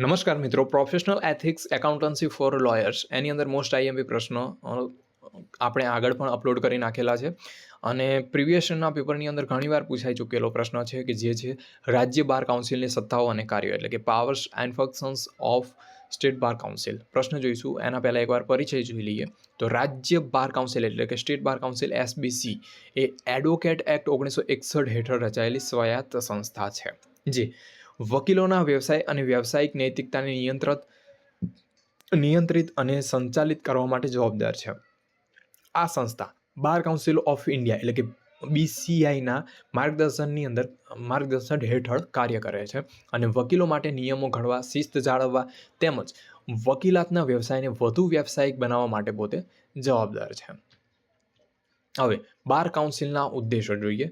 નમસ્કાર મિત્રો professional ethics accountancy for lawyers એની અંદર મોસ્ટ આઈએમપી પ્રશ્નો આપણે આગળ પણ અપલોડ કરી નાખેલા છે. અને પ્રિવિયસના પેપરની અંદર ઘણીવાર પૂછાઈ ચૂકેલો પ્રશ્ન છે કે જે છે રાજ્ય બાર કાઉન્સિલની સત્તાઓ અને કાર્યો, એટલે કે powers and functions of state bar council પ્રશ્ન જોઈશું, એના પહેલાં એકવાર પરિચય જોઈ લઈએ. તો રાજ્ય બાર કાઉન્સિલ એટલે કે સ્ટેટ બાર કાઉન્સિલ એસબીસી એ એડવોકેટ એક્ટ ઓગણીસો એકસઠ હેઠળ રચાયેલી સ્વાયત્ત સંસ્થા છે. જે. વકીલોના વ્યવસાય અને વ્યવસાયિક નૈતિકતાને નિયંત્રિત નિયંત્રિત અને સંચાલિત કરવા માટે જવાબદાર છે. આ સંસ્થા બાર કાઉન્સિલ ઓફ ઇન્ડિયા એટલે કે બીસીઆઈના માર્ગદર્શનની અંદર, માર્ગદર્શન હેઠળ કાર્ય કરે છે અને વકીલો માટે નિયમો ઘડવા, શિસ્ત જાળવવા તેમજ વકીલાતના વ્યવસાયને વધુ વ્યાવસાયિક બનાવવા માટે પોતે જવાબદાર છે. હવે બાર કાઉન્સિલના ઉદ્દેશો જોઈએ.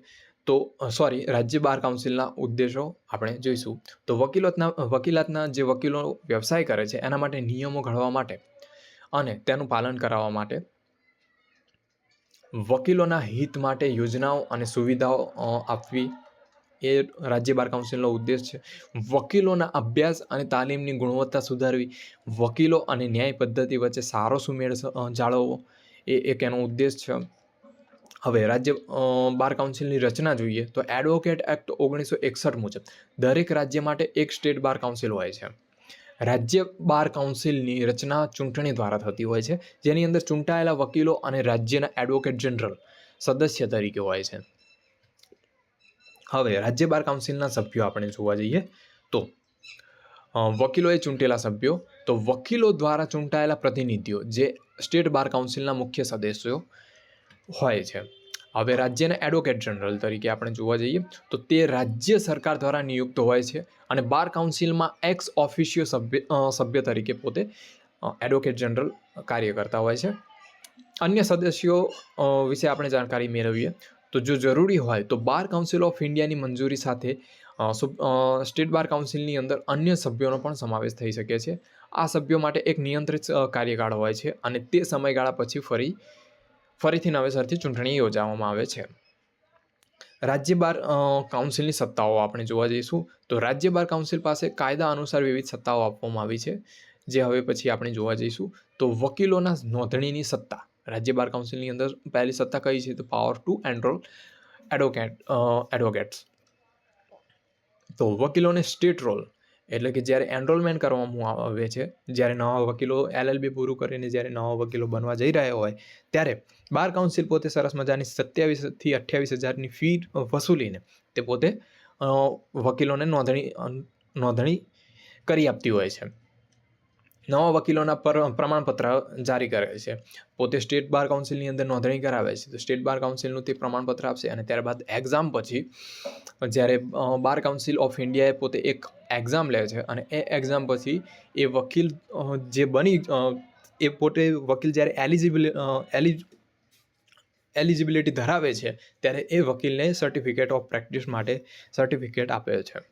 તો સોરી રાજ્ય બાર કાઉન્સિલના ઉદ્દેશો આપણે જોઈશું. તો વકીલોતના વકીલાતના જે વકીલો વ્યવસાય કરે છે, એના માટે નિયમો ઘડવા માટે અને તેનું પાલન કરાવવા માટે વકીલોના હિત માટે યોજનાઓ અને સુવિધાઓ આપવી એ રાજ્ય બાર કાઉન્સિલનો ઉદ્દેશ છે. વકીલોના અભ્યાસ અને તાલીમની ગુણવત્તા સુધારવી, વકીલો અને ન્યાય પદ્ધતિ વચ્ચે સારો સુમેળ જાળવવો એ, એક એનો ઉદ્દેશ છે. હવે રાજ્ય બાર કાઉન્સિલની રચના જોઈએ તો એડવોકેટ એક્ટ ઓગણીસો એકસઠ મુજબ દરેક રાજ્ય માટે એક સ્ટેટ બાર કાઉન્સિલ હોય છે. રાજ્ય બાર કાઉન્સિલની રચના ચૂંટણી દ્વારા થતી હોય છે, જેની અંદર ચૂંટાયેલા વકીલો અને રાજ્યના એડવોકેટ જનરલ સદસ્ય તરીકે હોય છે. હવે રાજ્ય બાર કાઉન્સિલના સભ્યો આપણે જોવા જઈએ તો વકીલોએ ચૂંટેલા સભ્યો, તો વકીલો દ્વારા ચૂંટાયેલા પ્રતિનિધિઓ જે સ્ટેટ બાર કાઉન્સિલના મુખ્ય સદસ્યો હોય છે. હવે રાજ્યના એડવોકેટ જનરલ તરીકે આપણે જોવા જઈએ તો તે રાજ્ય સરકાર દ્વારા નિયુક્ત હોય છે અને બાર કાઉન્સિલમાં એક્સ ઓફિશિયો સભ્ય સભ્ય તરીકે પોતે એડવોકેટ જનરલ કાર્ય કરતા હોય છે. અન્ય સદસ્યો વિશે આપણે જાણકારી મેળવીએ તો જો જરૂરી હોય તો બાર કાઉન્સિલ ઓફ ઇન્ડિયાની મંજૂરી સાથે સ્ટેટ બાર કાઉન્સિલની અંદર અન્ય સભ્યોનો પણ સમાવેશ થઈ શકે છે. આ સભ્યો માટે એક નિયંત્રિત કાર્યકાળ હોય છે અને તે સમયગાળા પછી ફરી ફરીથી નવેસરથી ચૂંટણી યોજવામાં આવે છે. રાજ્ય બાર કાઉન્સિલની સત્તાઓ આપણે જોવા જઈશું. તો રાજ્ય બાર કાઉન્સિલ પાસે કાયદા અનુસાર વિવિધ સત્તાઓ આપવામાં આવી છે, જે હવે પછી આપણે જોવા જઈશું. તો વકીલોના નોંધણીની સત્તા. રાજ્ય બાર કાઉન્સિલની અંદર પહેલી સત્તા કઈ છે? તો power to enrol advocate advocates તો વકીલોને સ્ટેટ રોલ એટલે કે જ્યારે એનરોલમેન્ટ કરવામાં આવે છે, જ્યારે નવા વકીલો એલએલબી પૂરું કરીને જ્યારે નવા વકીલો બનવા જઈ રહ્યા હોય, ત્યારે બાર કાઉન્સિલ પોતે સરસ મજાની સત્યાવીસથી અઠ્યાવીસ હજારની ફી વસૂલીને તે પોતે વકીલોને નોંધણી નોંધણી કરી આપતી હોય છે. નવા વકીલોના પર પ્રમાણપત્ર જારી કરે છે. પોતે સ્ટેટ બાર કાઉન્સિલની અંદર નોંધણી કરાવે છે. તો સ્ટેટ બાર કાઉન્સિલનું તે પ્રમાણપત્ર આપશે અને ત્યારબાદ એક્ઝામ પછી, જ્યારે બાર કાઉન્સિલ ઓફ ઇન્ડિયાએ પોતે એક એક્ઝામ લે છે અને એ એક્ઝામ પછી એ વકીલ જે બની એ પોતે વકીલ જ્યારે એલિજિબિલ એલિજ એલિજિબિલિટી ધરાવે છે, ત્યારે એ વકીલને સર્ટિફિકેટ ઓફ પ્રેક્ટિસ માટે સર્ટિફિકેટ આપે છે.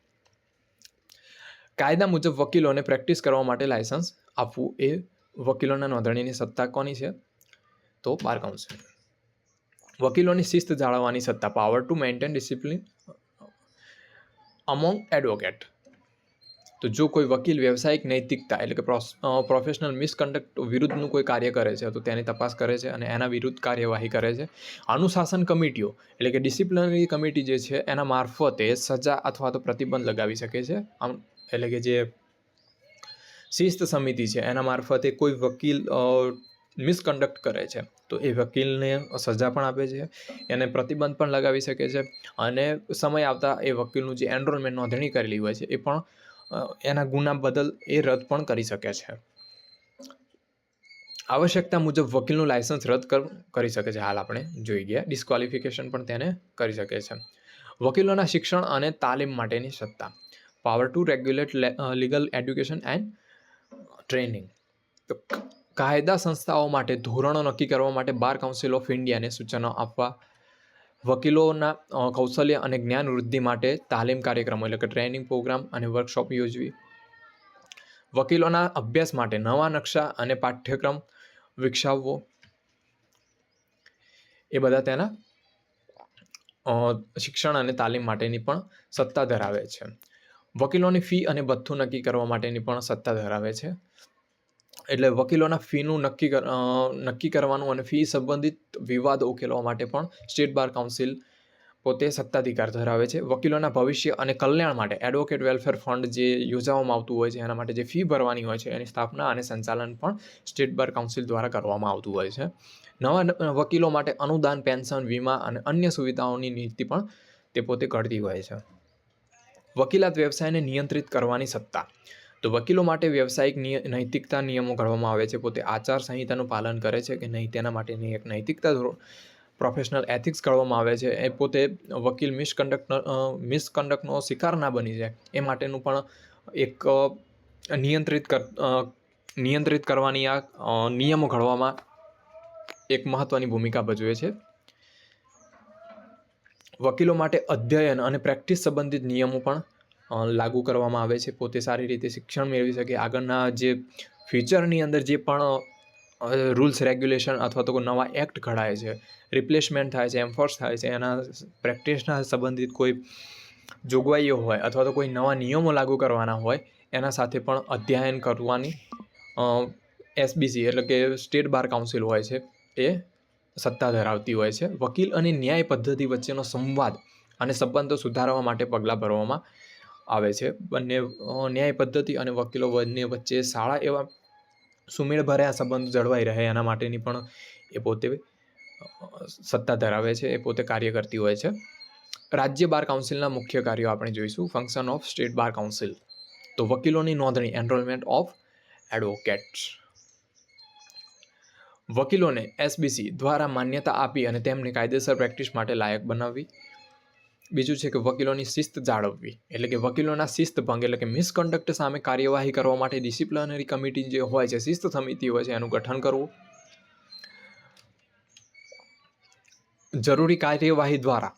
કાયદા મુજબ વકીલોને પ્રેક્ટિસ કરવા માટે લાયસન્સ આપવું એ વકીલોના નોંધણીની સત્તા કોની છે? તો બાર કાઉન્સિલ વકીલોની શિસ્ત જાળવવાની સત્તા power to maintain discipline among advocate તો જો કોઈ વકીલ વ્યવસાયિક નૈતિકતા એટલે કે પ્રોફેશનલ મિસકન્ડક્ટ વિરુદ્ધનું કોઈ કાર્ય કરે છે, તો તેની તપાસ કરે છે અને એના વિરુદ્ધ કાર્યવાહી કરે છે. અનુશાસન કમિટીઓ એટલે કે ડિસિપ્લિનરી કમિટી જે છે, એના મારફતે સજા અથવા તો પ્રતિબંધ લગાવી શકે છે. આમ એટલે કે જે શિસ્ત સમિતિ છે, એના મારફતે કોઈ વકીલ મિસકન્ડક્ટ કરે છે, તો એ વકીલને સજા પણ આપે છે, એને પ્રતિબંધ પણ લગાવી શકે છે અને સમય આવતા એ વકીલનું જે એનરોલમેન્ટ નોંધણી કરેલી હોય છે, એ પણ એના ગુના બદલ એ રદ પણ કરી શકે છે. આવશ્યકતા મુજબ વકીલનું લાયસન્સ રદ કર- શકે છે, હાલ આપણે જોઈ ગયા. ડિસ્ક્વોલિફિકેશન પણ તેને કરી શકે છે. વકીલોના શિક્ષણ અને તાલીમ માટેની સત્તા. Power to regulate legal education and training તો કાયદા સંસ્થાઓ માટે, ધોરણો નક્કી કરવા માટે બાર કાઉન્સિલ ઓફ ઇન્ડિયાને સૂચનો આપવા, વકીલોના કૌશલ્ય અને જ્ઞાન વૃદ્ધિ માટે તાલીમ કાર્યક્રમો એટલે કે ટ્રેનિંગ પ્રોગ્રામ અને વર્કશોપ યોજવી. વકીલોના અભ્યાસ માટે નવા નકશા અને પાઠ્યક્રમ વિકસાવવો. એ બધા તેના શિક્ષણ અને તાલીમ માટેની પણ સત્તા ધરાવે છે. વકીલોની ફી અને ભથ્થું નક્કી કરવા માટેની પણ સત્તા ધરાવે છે. એટલે વકીલોના ફીનું નક્કી નક્કી કરવાનું અને ફી સંબંધિત વિવાદ ઉકેલવા માટે પણ સ્ટેટ બાર કાઉન્સિલ પોતે સત્તાધિકાર ધરાવે છે. વકીલોના ભવિષ્ય અને કલ્યાણ માટે એડવોકેટ વેલફેર ફંડ જે યોજવામાં આવતું હોય છે, એના માટે જે ફી ભરવાની હોય છે, એની સ્થાપના અને સંચાલન પણ સ્ટેટ બાર કાઉન્સિલ દ્વારા કરવામાં આવતું હોય છે. નવા વકીલો માટે અનુદાન, પેન્શન, વીમા અને અન્ય સુવિધાઓની નીતિ પણ તે પોતે કરતી હોય છે. વકીલાત વ્યવસાયને નિયંત્રિત કરવાની સત્તા. તો વકીલો માટે વ્યવસાયિક નૈતિકતા નિયમો ઘડવામાં આવે છે. પોતે આચાર સંહિતાનું પાલન કરે છે કે નહીં તેના માટેની એક નૈતિકતા પ્રોફેશનલ એથિક્સ ઘડવામાં આવે છે. એ પોતે વકીલ મિસકન્ડક્ટ મિસકન્ડક્ટનો શિકાર ના બની જાય. એ માટેનું પણ એક નિયંત્રિત કર નિયંત્રિત કરવાની આ નિયમો ઘડવામાં એક મહત્ત્વની ભૂમિકા ભજવે છે. વકીલો માટે અધ્યયન અને પ્રેક્ટિસ સંબંધિત નિયમો પણ લાગુ કરવામાં આવે છે. પોતે સારી રીતે શિક્ષણ મેળવી શકે. આગળના જે ફ્યુચરની અંદર જે પણ રૂલ્સ, રેગ્યુલેશન અથવા તો નવા એક્ટ ઘડાય છે, રિપ્લેસમેન્ટ થાય છે, એન્ફોર્સ થાય છે, એના પ્રેક્ટિસના સંબંધિત કોઈ જોગવાઈઓ હોય અથવા તો કોઈ નવા નિયમો લાગુ કરવાના હોય, એના સાથે પણ અધ્યયન કરવાની એસબીસી એટલે કે સ્ટેટ બાર કાઉન્સિલ હોય છે, એ સત્તા ધરાવતી હોય છે. વકીલ અને ન્યાય પદ્ધતિ વચ્ચેનો સંવાદ અને સંબંધો સુધારવા માટે પગલાં ભરવામાં આવે છે. બંને ન્યાય પદ્ધતિ અને વકીલો બંને વચ્ચે સારા એવા સુમેળભર્યા સંબંધ જળવાઈ રહે, એના માટેની પણ એ પોતે સત્તા ધરાવે છે, એ પોતે કાર્ય કરતી હોય છે. રાજ્ય બાર કાઉન્સિલના મુખ્ય કાર્યો આપણે જોઈશું. Function of state bar council તો વકીલોની નોંધણી એનરોલમેન્ટ ઓફ એડવોકેટ્સ વકીલોને એસબીસી દ્વારા માન્યતા આપી અને તેમને કાયદેસર પ્રેક્ટિસ માટે લાયક બનાવવી. બીજું છે કે વકીલોની શિસ્ત જાળવવી. એટલે કે વકીલોના શિસ્ત ભંગ એટલે કે મિસકન્ડક્ટ સામે કાર્યવાહી કરવા માટે ડિસિપ્લિનરી કમિટી જે હોય છે, શિસ્ત સમિતિ હોય છે, એનું ગઠન કરવું. જરૂરી કાર્યવાહી દ્વારા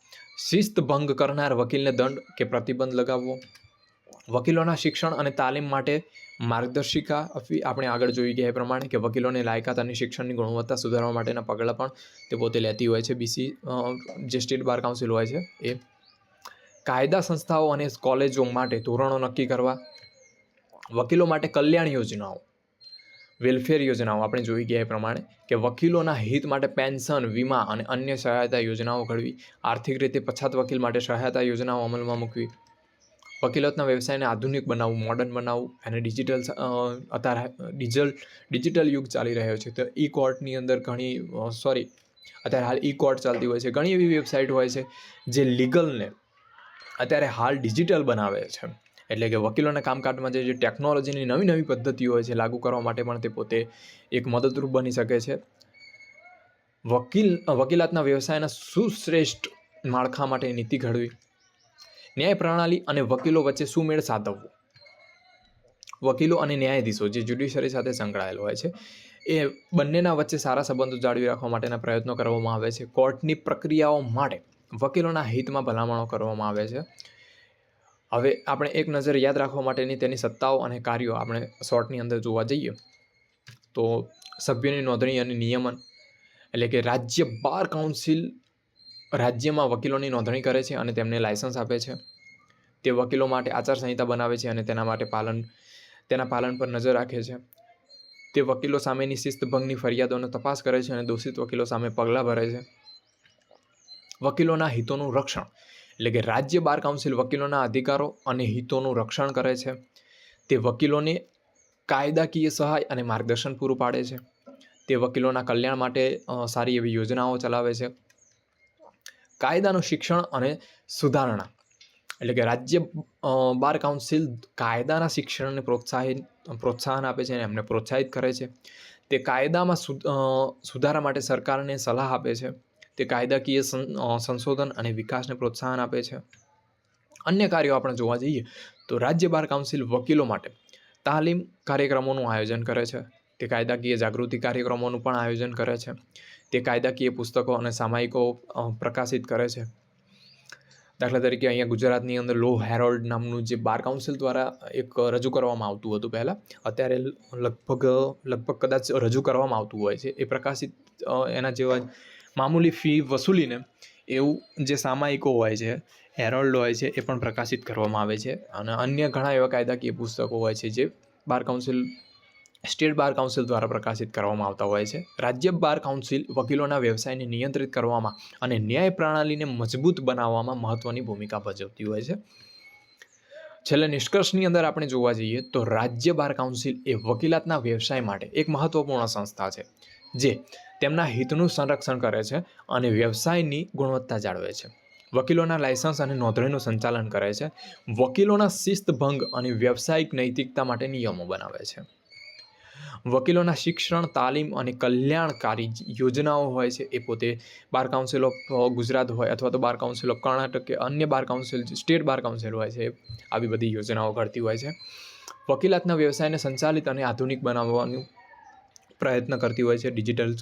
શિસ્ત ભંગ કરનાર વકીલને દંડ કે પ્રતિબંધ લગાવવો. વકીલોના શિક્ષણ અને તાલીમ માટે માર્ગદર્શિકા આપણે આગળ જોઈ ગયા એ પ્રમાણે કે વકીલોને લાયકાત અને શિક્ષણની ગુણવત્તા સુધારવા માટેના પગલાં પણ તે પોતે લેતી હોય છે. બીસી જે સ્ટેટ બાર કાઉન્સિલ હોય છે એ કાયદા સંસ્થાઓ અને કોલેજો માટે ધોરણો નક્કી કરવા, વકીલો માટે કલ્યાણ યોજનાઓ, વેલફેર યોજનાઓ આપણે જોઈ ગયા એ પ્રમાણે કે વકીલોના હિત માટે પેન્શન, વીમા અને અન્ય સહાયતા યોજનાઓ ઘડવી, આર્થિક રીતે પછાત વકીલ માટે સહાયતા યોજનાઓ અમલમાં મૂકવી વકીલાતના વ્યવસાયને આધુનિક બનાવવું મોડર્ન બનાવવું અને ડિજિટલ અત્યારે ડિજિટલ ડિજિટલ યુગ ચાલી રહ્યો છે. તો ઈ કોર્ટની અંદર ઘણી સોરી અત્યારે હાલ ઈ કોર્ટ ચાલતી હોય છે. ઘણી એવી વેબસાઇટ હોય છે જે લીગલને અત્યારે હાલ ડિજિટલ બનાવે છે. એટલે કે વકીલોના કામકાજમાં જે જે ટેકનોલોજીની નવી નવી પદ્ધતિઓ હોય છે, લાગુ કરવા માટે પણ તે પોતે એક મદદરૂપ બની શકે છે. વકીલ, વકીલાતના વ્યવસાયના સુશ્રેષ્ઠ માળખા માટે નીતિ ઘડવી. ન્યાય પ્રણાલી અને વકીલો વચ્ચે સુમેળ સાધવવો. વકીલો અને ન્યાયાધીશો જે જ્યુડિશરી સાથે સંકળાયેલ હોય છે, એ બંનેના વચ્ચે સારા સંબંધો જાળવી રાખવા માટેના પ્રયત્નો કરવામાં આવે છે. કોર્ટની પ્રક્રિયાઓ માટે વકીલોના હિતમાં ભલામણો કરવામાં આવે છે. હવે આપણે એક નજર યાદ રાખવા માટેની તેની સત્તાઓ અને કાર્યો આપણે શોર્ટની અંદર જોવા જઈએ, તો સભ્યોની નોંધણી અને નિયમન, એટલે કે રાજ્ય બાર કાઉન્સિલ રાજ્યમાં વકીલોની નોંધણી કરે છે અને તેમને લાયસન્સ આપે છે. તે વકીલો માટે આચારસંહિતા બનાવે છે અને તેના માટે પાલન, તેના પાલન પર નજર રાખે છે. તે વકીલો સામેની શિસ્તભંગની ફરિયાદોનો તપાસ કરે છે અને દોષિત વકીલો સામે પગલાં ભરે છે. વકીલોના હિતોનું રક્ષણ, એટલે કે રાજ્ય બાર કાઉન્સિલ વકીલોના અધિકારો અને હિતોનું રક્ષણ કરે છે. તે વકીલોને કાયદાકીય સહાય અને માર્ગદર્શન પૂરું પાડે છે. તે વકીલોના કલ્યાણ માટે સારી એવી યોજનાઓ ચલાવે છે. કાયદાનું શિક્ષણ અને સુધારણા. એટલે કે રાજ્ય બાર કાઉન્સિલ કાયદાના શિક્ષણને પ્રોત્સાહિત, પ્રોત્સાહન આપે છે અને એમને પ્રોત્સાહિત કરે છે. તે કાયદામાં સુધારા માટે સરકારને સલાહ આપે છે. તે કાયદાકીય સંશોધન અને વિકાસને પ્રોત્સાહન આપે છે. અન્ય કાર્યો આપણે જોવા જઈએ તો રાજ્ય બાર કાઉન્સિલ વકીલો માટે તાલીમ કાર્યક્રમોનું આયોજન કરે છે. તે કાયદાકીય જાગૃતિ કાર્યક્રમોનું પણ આયોજન કરે છે. તે કાયદાકીય પુસ્તકો અને સામાયિકો પ્રકાશિત કરે છે. દાખલા તરીકે અહીંયા ગુજરાતની અંદર લો હેરોલ્ડ નામનું જે બાર કાઉન્સિલ દ્વારા એક રજૂ કરવામાં આવતું હતું પહેલાં, અત્યારે લગભગ લગભગ કદાચ રજૂ કરવામાં આવતું હોય છે. એ પ્રકાશિત એના જેવા મામૂલી ફી વસૂલીને એવું જે સામાયિકો હોય છે, હેરોલ્ડ હોય છે, એ પણ પ્રકાશિત કરવામાં આવે છે. અને અન્ય ઘણા એવા કાયદાકીય પુસ્તકો હોય છે જે bar council state bar council દ્વારા પ્રકાશિત કરવામાં આવતા હોય છે. રાજ્ય બાર કાઉન્સિલ વકીલોના વ્યવસાયને નિયંત્રિત કરવામાં અને ન્યાય પ્રણાલીને મજબૂત બનાવવામાં મહત્ત્વની ભૂમિકા ભજવતી હોય છે. છેલ્લે નિષ્કર્ષની અંદર આપણે જોવા જઈએ તો રાજ્ય બાર કાઉન્સિલ એ વકીલાતના વ્યવસાય માટે એક મહત્ત્વપૂર્ણ સંસ્થા છે, જે તેમના હિતનું સંરક્ષણ કરે છે અને વ્યવસાયની ગુણવત્તા જાળવે છે. વકીલોના લાયસન્સ અને નોંધણીનું સંચાલન કરે છે. વકીલોના શિસ્તભંગ અને વ્યવસાયિક નૈતિકતા માટે નિયમો બનાવે છે. વકીલોના શિક્ષણ, તાલીમ અને કલ્યાણકારી યોજનાઓ હોય છે, એ પોતે બાર કાઉન્સિલ ઓફ ગુજરાત હોય અથવા તો બાર કાઉન્સિલ ઓફ કર્ણાટક કે અન્ય bar council state bar council હોય છે, આવી બધી યોજનાઓ ઘડતી હોય છે. વકીલાતના વ્યવસાયને સંચાલિત અને આધુનિક બનાવવાનું પ્રયત્ન કરતી હોય છે. ડિજિટલ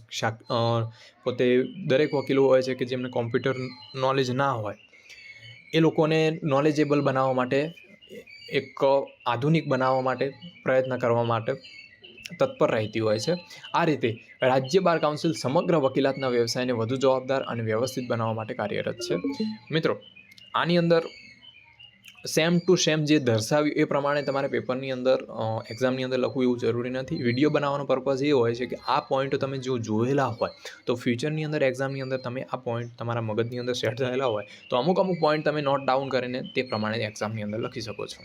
પોતે દરેક વકીલો હોય છે કે જેમને કોમ્પ્યુટર નોલેજ ના હોય, એ લોકોને નોલેજેબલ બનાવવા માટે, એક આધુનિક બનાવવા માટે પ્રયત્ન કરવા માટે તત્પર રહેતી હોય છે. આ રીતે રાજ્ય બાર કાઉન્સિલ સમગ્ર વકીલાતના વ્યવસાયને વધુ જવાબદાર અને વ્યવસ્થિત બનાવવા માટે કાર્યરત છે. મિત્રો, આની અંદર સેમ ટુ સેમ જે દર્શાવ્યું એ પ્રમાણે તમારે પેપરની અંદર એક્ઝામની અંદર લખવું એવું જરૂરી નથી. વીડિયો બનાવવાનો પર્પઝ એ હોય છે કે આ પોઈન્ટ તમે જો જોયેલા હોય, તો ફ્યુચરની અંદર એક્ઝામની અંદર તમે આ પોઈન્ટ તમારા મગજની અંદર સેટ થયેલા હોય, તો અમુક અમુક પોઈન્ટ તમે નોટ ડાઉન કરીને તે પ્રમાણે એક્ઝામની અંદર લખી શકો છો.